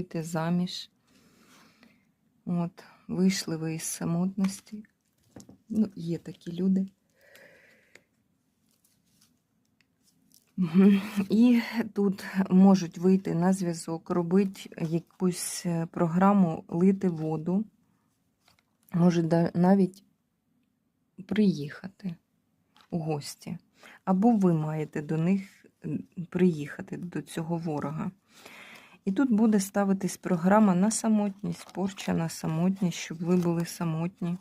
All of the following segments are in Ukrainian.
вийти заміж. От, вийшли ви із самотності. Ну, є такі люди. І тут можуть вийти на зв'язок, робити якусь е, програму, лити воду, да- навіть приїхати у гості. Або ви маєте до них приїхати до цього ворога. І тут буде ставитись програма на самотність, порча на самотність, щоб ви були самотні.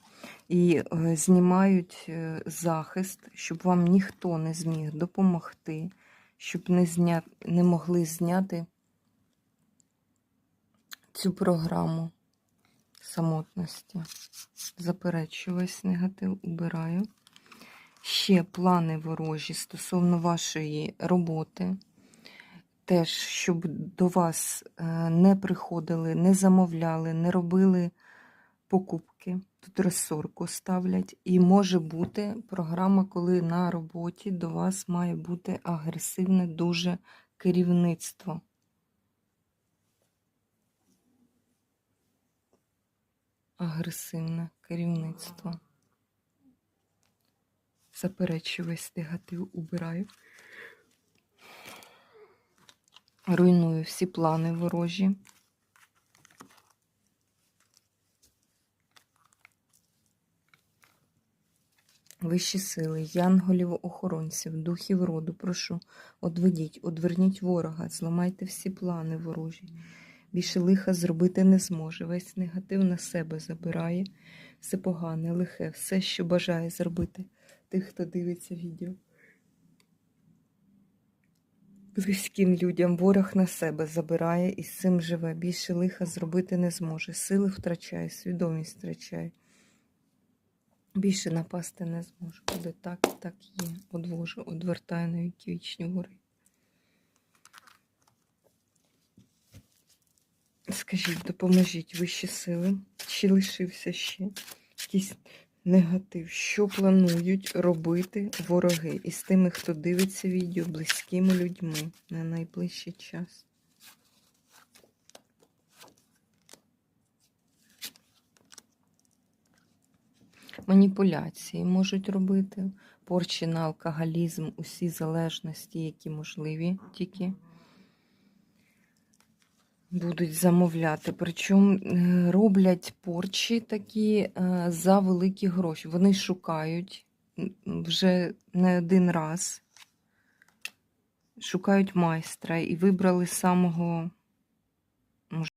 І е, знімають е, захист, щоб вам ніхто не зміг допомогти, щоб не, зня... не могли зняти цю програму самотності. Заперечую весь негатив, убираю. Ще плани ворожі стосовно вашої роботи. Теж, щоб до вас е, не приходили, не замовляли, не робили покупки. Тут розсорку ставлять. І може бути програма, коли на роботі до вас має бути агресивне дуже керівництво. Агресивне керівництво. Заперечую весь негатив, убираю. Руйную всі плани ворожі. Вищі сили, янголів, охоронців, духів роду, прошу, одведіть, одверніть ворога, зламайте всі плани ворожі. Більше лиха зробити не зможе. Весь негатив на себе забирає, все погане, лихе, все, що бажає зробити тих, хто дивиться відео. Близьким людям ворог на себе забирає і з цим живе. Більше лиха зробити не зможе. Сили втрачає, свідомість втрачає. Більше напасти не зможе. Буде так, так є. Одвожу, одвертаю на віки вічні гори. Скажіть, допоможіть вищі сили. Чи лишився ще якийсь негатив? Що планують робити вороги із тими, хто дивиться відео близькими людьми на найближчий час? Маніпуляції можуть робити, порчі на алкоголізм, усі залежності, які можливі тільки будуть замовляти. Причому е, роблять порчі такі е, за великі гроші. Вони шукають вже не один раз, шукають майстра і вибрали самого